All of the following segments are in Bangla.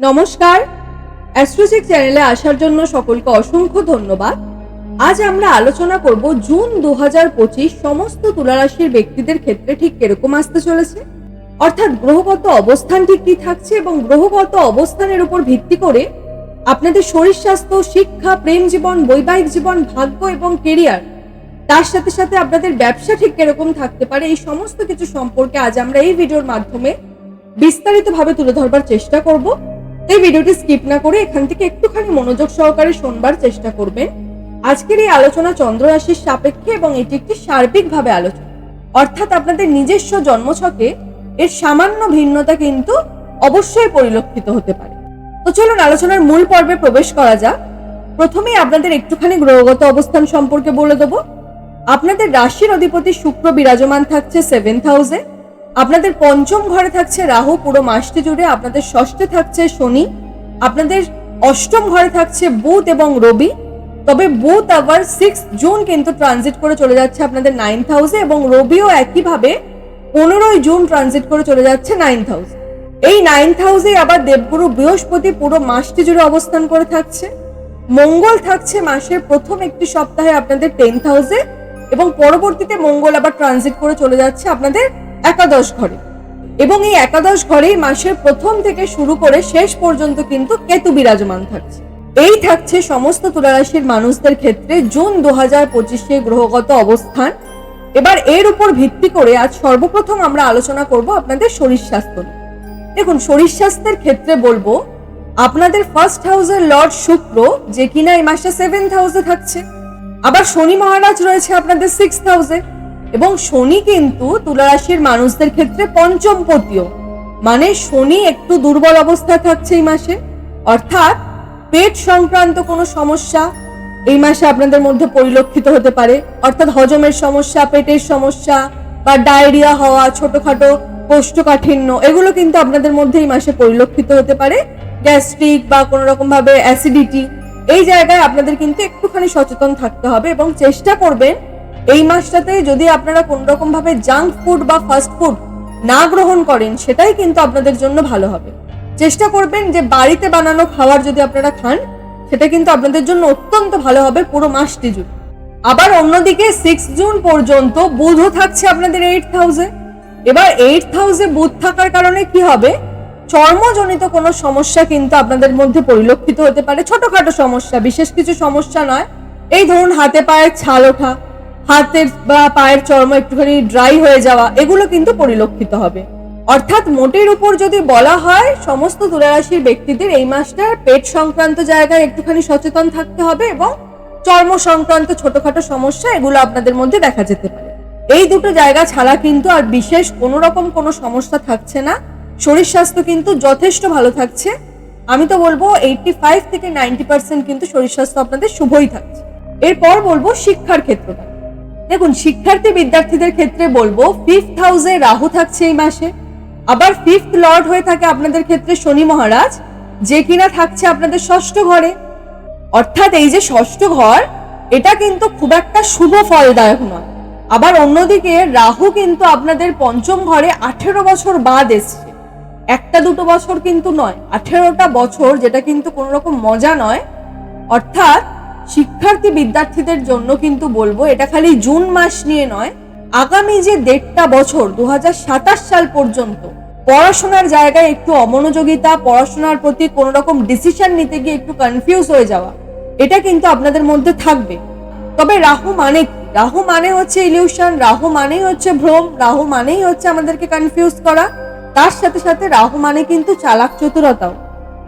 নমস্কার। অ্যাস্ট্রোচিক চ্যানেলে আসার জন্য সকলকে অসংখ্য ধন্যবাদ। আজ আমরা আলোচনা করব জুন দু সমস্ত তুলারাশির ব্যক্তিদের ক্ষেত্রে ঠিক কীরকম আসতে চলেছে। অর্থাৎ গ্রহগত অবস্থান ঠিক কি থাকছে এবং গ্রহগত অবস্থানের উপর ভিত্তি করে আপনাদের শরীর স্বাস্থ্য, শিক্ষা, প্রেম জীবন, বৈবাহিক জীবন, ভাগ্য এবং কেরিয়ার তার সাথে সাথে আপনাদের ব্যবসা ঠিক কীরকম থাকতে পারে, এই সমস্ত কিছু সম্পর্কে আজ আমরা এই ভিডিওর মাধ্যমে বিস্তারিতভাবে তুলে ধরবার চেষ্টা করব। এই ভিডিওটি স্কিপ না করে এখান থেকে একটুখানি মনোযোগ সহকারে শোনবার চেষ্টা করবেন। আজকের এই আলোচনা চন্দ্র রাশির সাপেক্ষে এবং এটি একটি সার্বিকভাবে আলোচনা। অর্থাৎ আপনাদের নিজস্ব জন্মছকে এর সামান্য ভিন্নতা কিন্তু অবশ্যই পরিলক্ষিত হতে পারে। তো চলুন আলোচনার মূল পর্বে প্রবেশ করা যাক। প্রথমেই আপনাদের একটুখানি গ্রহগত অবস্থান সম্পর্কে বলে দেবো। আপনাদের রাশির অধিপতি শুক্র বিরাজমান থাকছে সেভেন্থ হাউসে আপনাদের পঞ্চম ঘরে থাকছে রাহু, পুরো মাসটি জুড়ে আপনাদের ষষ্ঠে থাকছে শনি, আপনাদের অষ্টম ঘরে থাকছে বুধ এবং রবি, তবে বুধ আবার সিক্স জুন কিন্তু ট্রানজিট করে চলে যাচ্ছে আপনাদের নাইন্থ হাউসে এবং রবিও একইভাবে পনেরোই জুন ট্রানজিট করে চলে যাচ্ছে নাইন্থ হাউসে এই নাইন্থ হাউসে আবার দেবগুরু বৃহস্পতি পুরো মাসটি জুড়ে অবস্থান করে থাকছে। মঙ্গল থাকছে মাসের প্রথম একটি সপ্তাহে আপনাদের টেন্থ হাউসে এবং পরবর্তীতে মঙ্গল আবার ট্রানজিট করে চলে যাচ্ছে আপনাদের একাদশ ঘরে। এবং এই একাদশ ঘরেই মাসের প্রথম থেকে শুরু করে শেষ পর্যন্ত কিন্তু কেতু বিরাজমান থাকছে। এই থাকছে সমস্ত তুলারাশির মানুষদের ক্ষেত্রে জুন দু হাজার পঁচিশে গ্রহগত অবস্থান। এবার এর উপর ভিত্তি করে আজ সর্বপ্রথম আমরা আলোচনা করব আপনাদের শরীর স্বাস্থ্য। দেখুন, শরীর স্বাস্থ্যের ক্ষেত্রে বলব, আপনাদের ফার্স্ট হাউসের লর্ড শুক্র যে কিনা এই মাসে সেভেন্থ হাউসে থাকছে। আবার শনি মহারাজ রয়েছে আপনাদের সিক্স হাউসে এবং শনি কিন্তু তুলারাশির মানুষদের ক্ষেত্রে পঞ্চম পতিও মানে শনি একটু দুর্বল অবস্থায় থাকছে এই মাসে। অর্থাৎ পেট সংক্রান্ত কোনো সমস্যা এই মাসে আপনাদের মধ্যে পরিলক্ষিত হতে পারে। অর্থাৎ হজমের সমস্যা, পেটের সমস্যা বা ডায়রিয়া হওয়া, ছোটখাটো কোষ্ঠকাঠিন্য, এগুলো কিন্তু আপনাদের মধ্যে এই মাসে পরিলক্ষিত হতে পারে। গ্যাস্ট্রিক বা কোনো রকম ভাবে অ্যাসিডিটি, এই জায়গায় আপনাদের কিন্তু একটুখানি সচেতন থাকতে হবে এবং চেষ্টা করবেন এই মাসটাতে যদি আপনারা কোন রকম ভাবে জাঙ্ক ফুড বা ফাস্ট ফুড না গ্রহণ করেন, সেটাই কিন্তু আপনাদের জন্য ভালো হবে। চেষ্টা করবেন যে বাড়িতে বানানো খাবার যদি আপনারা খান, সেটা কিন্তু আপনাদের জন্য অত্যন্ত ভালো হবে পুরো মাসটি জুড়ে। আবার অন্যদিকে সিক্স জুন পর্যন্ত বুধও থাকছে আপনাদের এইট হাউসে এবার এইট হাউসে বুধ থাকার কারণে কি হবে? চর্মজনিত কোনো সমস্যা কিন্তু আপনাদের মধ্যে পরিলক্ষিত হতে পারে। ছোটখাটো সমস্যা, বিশেষ কিছু সমস্যা নয়। এই ধরুন হাতে পায়ের ছাল ওঠা হাতের বা পায়ের চর্ম একটুখানি ড্রাই হয়ে যাওয়া, এগুলো কিন্তু পরিলক্ষিত হবে। অর্থাৎ মোটের উপর যদি বলা হয়, সমস্ত তুলারাশির ব্যক্তিদের এই মাসটা পেট সংক্রান্ত জায়গায় একটুখানি সচেতন থাকতে হবে এবং চর্ম সংক্রান্ত ছোটখাটো সমস্যা এগুলো আপনাদের মধ্যে দেখা যেতে পারে। এই দুটো জায়গা ছাড়া কিন্তু আর বিশেষ কোনো রকম কোনো সমস্যা থাকছে না। শরীর স্বাস্থ্য কিন্তু যথেষ্ট ভালো থাকছে। আমি তো বলব এইটটি ফাইভ থেকে নাইনটি পার্সেন্ট কিন্তু শরীর স্বাস্থ্য আপনাদের শুভই থাকছে। এরপর বলব শিক্ষার ক্ষেত্রটা। দেখুন, শিক্ষার্থী বিদ্যার্থীদের ক্ষেত্রে বলব ফিফথ হাউসে রাহু থাকছে এই মাসে। আবার ফিফথ লর্ড হয়ে থাকে আপনাদের ক্ষেত্রে শনি মহারাজ, যে কিনা থাকছে আপনাদের ষষ্ঠ ঘরে। অর্থাৎ এই যে ষষ্ঠ ঘর, এটা কিন্তু খুব একটা শুভ ফলদায়ক নয়। আবার অন্যদিকে রাহু কিন্তু আপনাদের পঞ্চম ঘরে আঠেরো বছর বাদ এসছে। একটা দুটো বছর কিন্তু নয়, আঠেরোটা বছর, যেটা কিন্তু কোনো রকম মজা নয়। অর্থাৎ শিক্ষার্থী বিদ্যার্থীদের জন্য কিন্তু বলব, এটা খালি জুন মাস নিয়ে নয়, আগামী যে দেড়টা বছর দু হাজার সাতাশ সাল পর্যন্ত, পড়াশোনার জায়গায় একটু অমনোযোগিতা, পড়াশোনার প্রতি কোনো রকম ডিসিশন নিতে গিয়ে একটু কনফিউজ হয়ে যাওয়া, এটা কিন্তু আপনাদের মধ্যে থাকবে। তবে রাহু মানে রাহু মানে হচ্ছে ইলিউশন রাহু মানেই হচ্ছে ভ্রম, রাহু মানেই হচ্ছে আমাদেরকে কনফিউজ করা, তার সাথে সাথে রাহু মানে কিন্তু চালাক চতুরতাও।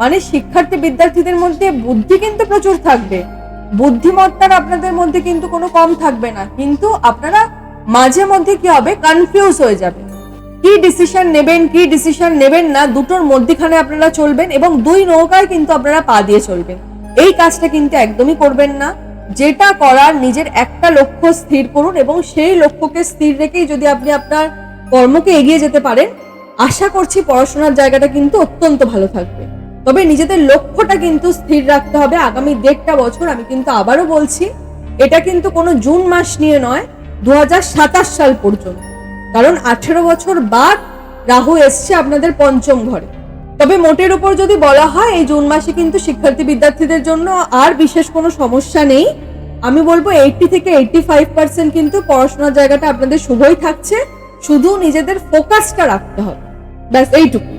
মানে শিক্ষার্থী বিদ্যার্থীদের মধ্যে বুদ্ধি কিন্তু প্রচুর থাকবে। বুদ্ধিমত্তার আপনাদের মধ্যে কিন্তু কোনো কম থাকবে না। কিন্তু আপনারা মাঝে মধ্যে কি হবে? কনফিউজ হয়ে যাবে কি ডিসিশন নেবেন, কি ডিসিশন নেবেন না, দুটোর মধ্যখানে আপনারা চলবেন এবং দুই নৌকায় কিন্তু আপনারা পা দিয়ে চলবেন। এই কাজটা কিন্তু একদমই করবেন না। যেটা করার নিজের একটা লক্ষ্য স্থির করুন এবং সেই লক্ষ্যকে স্থির রেখেই যদি আপনি আপনার কর্মকে এগিয়ে যেতে পারেন, আশা করছি পড়াশোনার জায়গাটা কিন্তু অত্যন্ত ভালো থাকবে। তবে নিজেদের লক্ষ্যটা কিন্তু স্থির রাখতে হবে। আগামী দেড়টা বছর আমি কিন্তু আবারও বলছি, এটা কিন্তু কোনো জুন মাস নিয়ে নয় দু সাল পর্যন্ত। কারণ আঠেরো বছর বাদ রাহু এসছে আপনাদের পঞ্চম ঘরে। তবে মোটের উপর যদি বলা হয়, এই জুন মাসে কিন্তু শিক্ষার্থী বিদ্যার্থীদের জন্য আর বিশেষ কোনো সমস্যা নেই। আমি বলব এইটটি থেকে এইটটি ফাইভ পার্সেন্ট কিন্তু পড়াশোনার জায়গাটা আপনাদের শুভই থাকছে। শুধু নিজেদের ফোকাসটা রাখতে হবে। ব্যাস এইটুকু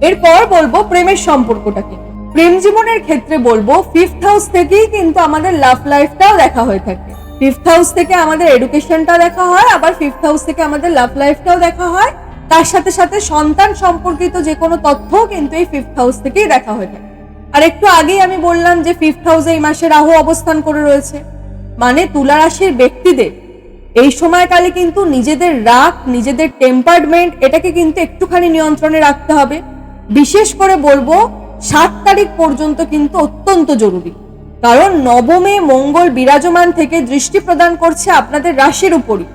এরপর বলব প্রেমের সম্পর্কটা কি প্রেম জীবনের ক্ষেত্রে বলব ফিফথ হাউস থেকেই কিন্তু আমাদের লাভ লাইফটাও দেখা হয়ে থাকে। ফিফথ হাউস থেকে আমাদের এডুকেশনটা দেখা হয়, আবার ফিফথ হাউস থেকে আমাদের লাভ লাইফটাও দেখা হয়। তার সাথে সাথে সন্তান সম্পর্কিত যে কোনো তথ্যও কিন্তু এই ফিফথ হাউস থেকেই দেখা হয়ে থাকে। আর একটু আগেই আমি বললাম যে ফিফথ হাউসে এই মাসে রাহু অবস্থান করে রয়েছে। মানে তুলা রাশির ব্যক্তিদের। এই সময়কালে কিন্তু নিজেদের রাগ, নিজেদের টেম্পারমেন্ট এটাকে কিন্তু একটুখানি নিয়ন্ত্রণে রাখতে হবে। বিশেষ করে বলব, সাত তারিখ পর্যন্ত কিন্তু অত্যন্ত জরুরি। কারণ নবমে মঙ্গল বিরাজমান থেকে দৃষ্টি প্রদান করছে আপনাদের রাশির উপরই।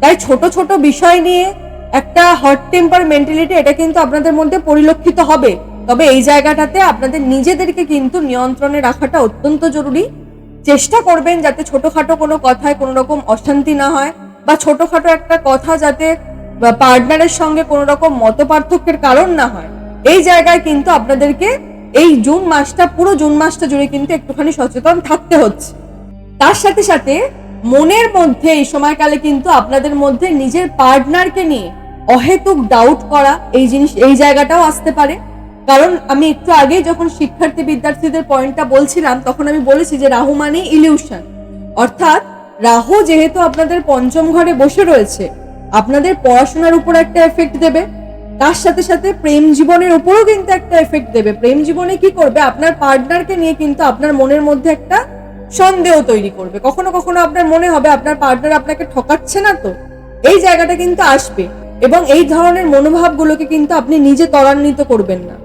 তাই ছোট ছোট বিষয় নিয়ে একটা হট টেম্পার মেন্টালিটি এটা কিন্তু আপনাদের মধ্যে পরিলক্ষিত হবে। তবে এই জায়গাটাতে আপনাদের নিজেদেরকে কিন্তু নিয়ন্ত্রণে রাখাটা অত্যন্ত জরুরি। চেষ্টা করবেন যাতে ছোটোখাটো কোনো কথায় কোনো রকম অশান্তি না হয় বা ছোটোখাটো একটা কথা যাতে পার্টনারের সঙ্গে কোনো রকম মত পার্থক্যের কারণ না হয়। এই জায়গায় কিন্তু আপনাদেরকে এই জুন মাসটা, পুরো জুন মাসটা জুড়ে কিন্তু একটুখানি সচেতন থাকতে হচ্ছে। তার সাথে সাথে মনের মধ্যে, এই সময়কালে কিন্তু আপনাদের মধ্যে নিজের পার্টনারকে নিয়ে অহেতুক ডাউট করা, এই জিনিস, এই জায়গাটাও আসতে পারে। কারণ আমি একটু আগে যখন শিক্ষার্থী বিদ্যার্থীদের পয়েন্টটা বলছিলাম, তখন আমি বলেছি যে রাহু মানে ইলিউশন অর্থাৎ রাহু যেহেতু আপনাদের পঞ্চম ঘরে বসে রয়েছে, আপনাদের পড়াশোনার উপর একটা এফেক্ট দেবে। তার সাথে সাথে প্রেম জীবনের উপরও কিন্তু একটা এফেক্ট দেবে। প্রেম জীবনে কি করবে? আপনার পার্টনারকে নিয়ে কিন্তু আপনার মনের মধ্যে একটা সন্দেহ তৈরি করবে। কখনো কখনো আপনার মনে হবে, আপনার পার্টনার আপনাকে ঠকাচ্ছে না তো? এই জায়গাটা কিন্তু আসবে এবং এই ধরনের মনোভাবগুলোকে কিন্তু আপনি নিজে ত্বরান্বিত করবেন না।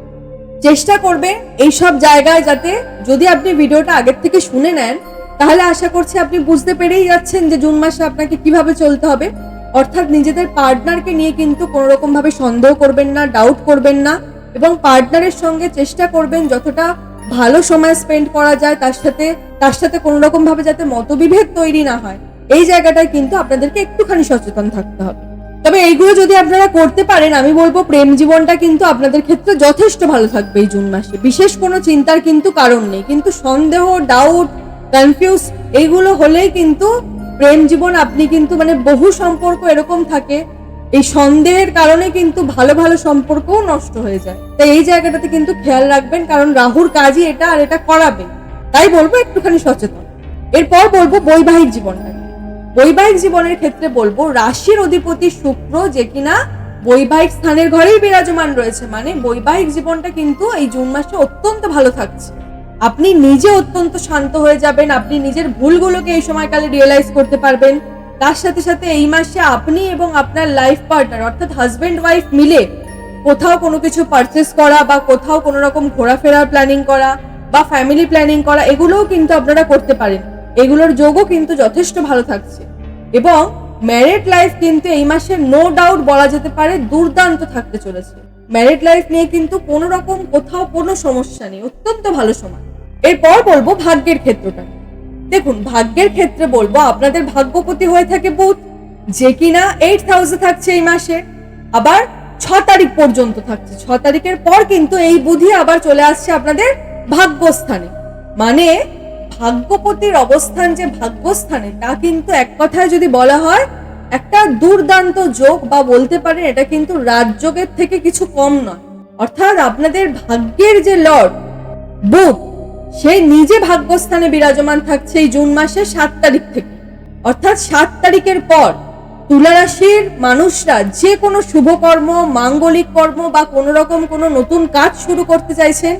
চেষ্টা করবেন এই সব জায়গায় যাতে যদি আপনি ভিডিওটা আগের থেকে শুনে নেন, তাহলে আশা করছি আপনি বুঝতে পেরেই যাচ্ছেন যে জুন মাসে আপনাকে কীভাবে চলতে হবে। অর্থাৎ নিজেদের পার্টনারকে নিয়ে কিন্তু কোনো রকম ভাবে সন্দেহ করবেন না ডাউট করবেন না এবং পার্টনারের সঙ্গে চেষ্টা করবেন যতটা ভালো সময় স্পেন্ড করা যায় তার সাথে তার সাথে কোনো রকম ভাবে যাতে মতবিভেদ তৈরি না হয়। এই জায়গাটায় কিন্তু আপনাদেরকে একটুখানি সচেতন থাকতে হবে। তবে এইগুলো যদি আপনারা করতে পারেন, আমি বলব প্রেম জীবনটা কিন্তু আপনাদের ক্ষেত্রে যথেষ্ট ভালো থাকবে এই জুন মাসে। বিশেষ কোনো চিন্তার কিন্তু কারণ নেই। কিন্তু সন্দেহ ডাউট কনফিউজ এইগুলো হলেই কিন্তু প্রেম জীবন আপনি কিন্তু মানে বহু সম্পর্ক এরকম থাকে, এই সন্দেহের কারণে কিন্তু ভালো ভালো সম্পর্কও নষ্ট হয়ে যায়। তাই এই জায়গাটাতে কিন্তু খেয়াল রাখবেন, কারণ রাহুর কাজই এটা আর এটা করাবে। তাই বলব একটুখানি সচেতন। এরপর বলব বৈবাহিক জীবনটা নিয়ে। বৈবাহিক জীবনের ক্ষেত্রে বলব, রাশির অধিপতি শুক্র যে কিনা বৈবাহিক স্থানের ঘরেই বিরাজমান রয়েছে মানে বৈবাহিক জীবনটা কিন্তু এই জুন মাসে অত্যন্ত ভালো থাকছে। আপনি নিজে অত্যন্ত শান্ত হয়ে যাবেন, আপনি নিজের ভুলগুলোকে এই সময়কালে রিয়েলাইজ করতে পারবেন। তার সাথে সাথে এই মাসে আপনি এবং আপনার লাইফ পার্টনার অর্থাৎ হাজবেন্ড ওয়াইফ মিলে কোথাও কোনো কিছু পারচেস করা বা কোথাও কোনো রকম ঘোরাফেরার প্ল্যানিং করা বা ফ্যামিলি প্ল্যানিং করা, এগুলোও কিন্তু আপনারা করতে পারেন। এগুলোর যোগও কিন্তু যথেষ্ট ভালো থাকছে। এবং ম্যারিড লাইফ কিন্তু এই মাসে নো ডাউট বলা যেতে পারে দুর্দান্ত থাকতে চলেছে। ম্যারিড লাইফ নিয়ে কিন্তু কোনো রকম কোথাও কোনো সমস্যা নেই, অত্যন্ত ভালো সময়। এরপর বলব ভাগ্যের ক্ষেত্রটা। দেখুন, ভাগ্যের ক্ষেত্রে বলব আপনাদের ভাগ্যপতি হয়ে থাকে বুধ, যে কিনা এইট হাউসে থাকছে এই মাসে, আবার ছ তারিখ পর্যন্ত থাকছে। ছ তারিখের পর কিন্তু এই বুধই আবার চলে আসছে আপনাদের ভাগ্যস্থানে। মানে ভাগ্যপতির অবস্থান যে ভাগ্যস্থানে, তা কিন্তু এক কথায় যদি বলা হয়, একটা দুর্দান্ত যোগ বা বলতে পারেন এটা কিন্তু রাজযোগের থেকে কিছু কম নয়। অর্থাৎ আপনাদের ভাগ্যের যে লর্ড, বুধ সে নিজে ভাগ্যস্থানে বিরাজমান থাকছে এই জুন মাসের সাত তারিখ থেকে। অর্থাৎ সাত তারিখের পর তুলা রাশির মানুষরা যে কোনো শুভকর্ম, মাঙ্গলিক কর্ম বা কোনো রকম কোনো নতুন কাজ শুরু করতে চাইছেন,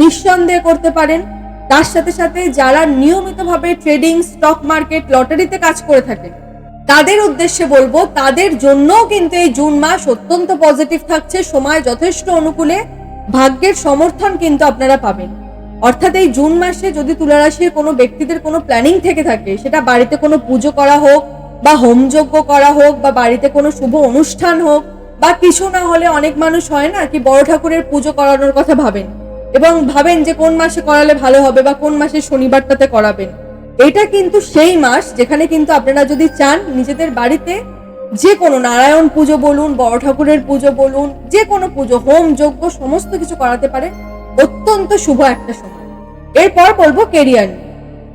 নিঃসন্দেহে করতে পারেন। তার সাথে সাথে যারা নিয়মিতভাবে ট্রেডিং, স্টক মার্কেট, লটারিতে কাজ করে থাকেন, তাদের উদ্দেশ্যে বলব, তাদের জন্যও কিন্তু এই জুন মাস অত্যন্ত পজিটিভ থাকছে। সময় যথেষ্ট অনুকূলে ভাগ্যের সমর্থন কিন্তু আপনারা পাবেন। অর্থাৎ এই জুন মাসে যদি তুলা রাশির কোনো ব্যক্তিদের কোনো প্ল্যানিং থেকে থাকে, সেটা বাড়িতে কোনো পুজো করা হোক বা হোমযজ্ঞ করা হোক বা বাড়িতে কোনো শুভ অনুষ্ঠান হোক বা কিছু না হলে অনেক মানুষ হয় না কি বড় ঠাকুরের পুজো করানোর কথা ভাবেন এবং ভাবেন যে কোন মাসে করালে ভালো হবে বা কোন মাসে শনিবারটাতে করাবেন। এটা কিন্তু সেই মাস যেখানে কিন্তু আপনারা যদি চান নিজেদের বাড়িতে যে কোনো নারায়ণ পুজো বলুন, বড় ঠাকুরের পুজো বলুন, যে কোনো পুজো, হোম যজ্ঞ, সমস্ত কিছু করাতে পারে অত্যন্ত শুভ একটা সময়। এরপর বলব কেরিয়ার নিয়ে।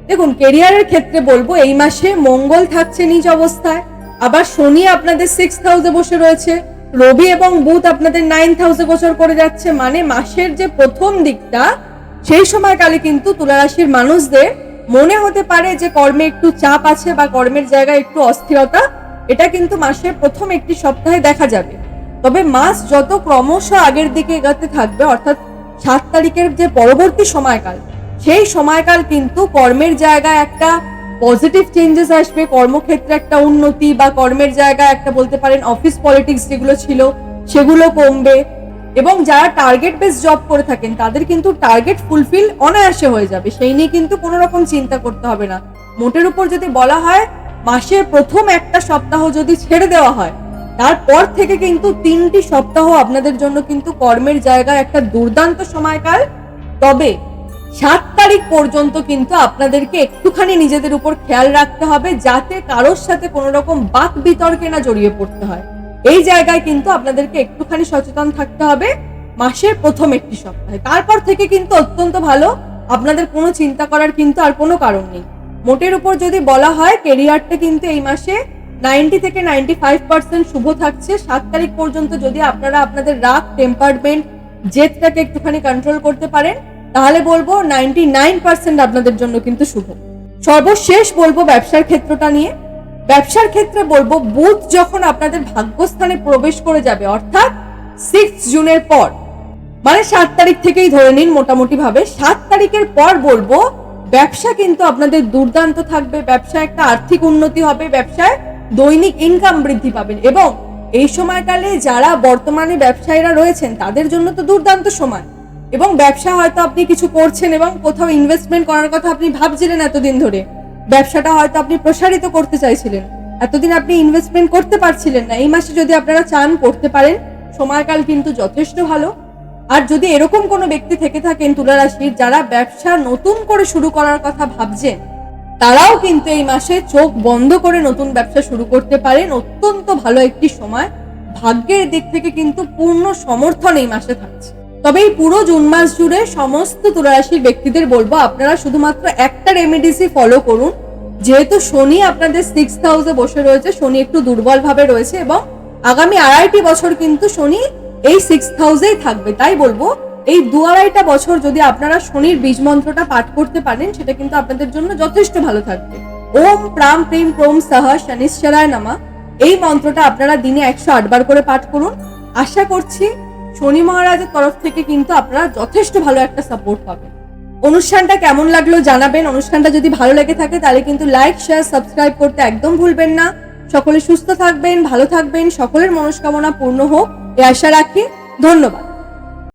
দেখুন কেরিয়ারের ক্ষেত্রে বলব, এই মাসে মঙ্গল থাকছে নিজ অবস্থায়। আবার শনি আপনাদের সিক্স হাউসে বসে রয়েছে। রবি এবং বুধ আপনাদের নাইন্থ হাউসে গোচর করে যাচ্ছে। মানে মাসের যে প্রথম দিকটা, সেই সময়কালে কিন্তু তুলারাশির মানুষদের মনে হতে পারে যে কর্মে একটু চাপ আছে বা কর্মের জায়গায় একটু অস্থিরতা। এটা কিন্তু মাসের প্রথম একটি সপ্তাহে দেখা যাবে। তবে মাস যত ক্রমশ আগের দিকে এগাতে থাকবে, অর্থাৎ সাত তারিখের যে পরবর্তী সময়কাল, সেই সময়কাল কিন্তু কর্মের জায়গায় একটা পজিটিভ চেঞ্জেস আসবে, কর্মক্ষেত্রে একটা উন্নতি বা কর্মের জায়গায় একটা বলতে পারেন অফিস পলিটিক্স যেগুলো ছিল, সেগুলো কমবে এবং যারা টার্গেট বেস জব করে থাকেন, তাদের কিন্তু টার্গেট ফুলফিল অনায়াসে হয়ে যাবে। সেই নিয়ে কিন্তু কোনো রকম চিন্তা করতে হবে না। মোটের উপর যদি বলা হয়, মাসের প্রথম একটা সপ্তাহ যদি ছেড়ে দেওয়া হয় তারপর থেকে কিন্তু তিনটি সপ্তাহ আপনাদের জন্য কিন্তু কর্মের জায়গায় একটা দুর্দান্ত সময়কাল। তবে সাত তারিখ পর্যন্ত কিন্তু আপনাদেরকে একটুখানি নিজেদের উপর খেয়াল রাখতে হবে, যাতে কারোর সাথে কোনো রকম বাক বিতর্কে না জড়িয়ে পড়তে হয়। এই জায়গায় কিন্তু আপনাদেরকে একটুখানি সচেতন থাকতে হবে মাসের প্রথম একটি সপ্তাহে। তারপর থেকে কিন্তু অত্যন্ত ভালো, আপনাদের কোনো চিন্তা করার কিন্তু আর কোনো কারণ নেই। মোটের উপর যদি বলা হয় কেরিয়ারটা কিন্তু এই মাসে নাইনটি থেকে নাইনটি ফাইভ পার্সেন্ট শুভ থাকছে। সাত তারিখ পর্যন্ত যদি আপনারা আপনাদের রাগ টেম্পারমেন্ট জেদটাকে একটুখানি কন্ট্রোল করতে পারেন, তাহলে বলব নাইনটি নাইন পার্সেন্ট আপনাদের জন্য কিন্তু শুভ। সর্বশেষ বলব ব্যবসার ক্ষেত্রটা নিয়ে। ব্যবসার ক্ষেত্রে বলব বুধ যখন আপনাদের ভাগ্যস্থানে প্রবেশ করে যাবে, অর্থাৎ সিক্স জুনের পর মানে সাত তারিখ থেকেই ধরে নিন মোটামুটি ভাবে সাত তারিখের পর বলব, ব্যবসা কিন্তু আপনাদের দুর্দান্ত থাকবে। ব্যবসায় একটা আর্থিক উন্নতি হবে, ব্যবসায় দৈনিক ইনকাম বৃদ্ধি পাবেন। এবং এই সময়কালে যারা বর্তমানে ব্যবসায়ীরা রয়েছেন, তাদের জন্য তো দুর্দান্ত সময়। এবং ব্যবসা হয়তো আপনি কিছু করছেন এবং কোথাও ইনভেস্টমেন্ট করার কথা আপনি ভাবছিলেন এতদিন ধরে। ব্যবসাটা হয়তো আপনি প্রসারিত করতে চাইছিলেন। এতদিন আপনি ইনভেস্টমেন্ট করতে পারছিলেন না। এই মাসে যদি আপনারা চান করতে পারেন, সময়কাল কিন্তু যথেষ্ট ভালো। আর যদি এরকম কোনো ব্যক্তি থেকে থাকেন তুলা রাশির যারা ব্যবসা নতুন করে শুরু করার কথা ভাবছেন তারাও কিন্তু এই মাসে চোখ বন্ধ করে নতুন ব্যবসা শুরু করতে পারেন। অত্যন্ত ভালো একটি সময়। ভাগ্যের দিক থেকে কিন্তু পূর্ণ সমর্থন এই মাসে থাকছে। তবে এই পুরো জুন মাস জুড়ে সমস্ত তুলারাশির ব্যক্তিদের বলব, আপনারা শুধুমাত্র একটা রেমেডিসই ফলো করুন। যেহেতু শনি আপনাদের সিক্স হাউসে বসে রয়েছে, শনি একটু দুর্বল ভাবে রয়েছে এবং আগামী আড়াইটি বছর কিন্তু শনি এই সিক্স হাউসেই থাকবে। তাই বলব এই দু আড়াইটা বছর যদি আপনারা শনির বীজ মন্ত্রটা পাঠ করতে পারেন, সেটা কিন্তু আপনাদের জন্য যথেষ্ট ভালো থাকবে। ওম প্রাম প্রেম ক্রোম সাহ শনিশ্চরায় নামা। এই মন্ত্রটা আপনারা দিনে একশো আটবার করে পাঠ করুন। আশা করছি শনি মহারাজের তরফ থেকে কিন্তু আপনারা যথেষ্ট ভালো একটা সাপোর্ট পাবেন। অনুষ্ঠানটা কেমন লাগল জানাবেন। অনুষ্ঠানটা যদি ভালো লেগে থাকে, তাহলে কিন্তু লাইক শেয়ার সাবস্ক্রাইব করতে একদম ভুলবেন না। সকলে সুস্থ থাকবেন, ভালো থাকবেন। সকলের মনস্কামনা পূর্ণ হোক। এ আশা রাখি। ধন্যবাদ।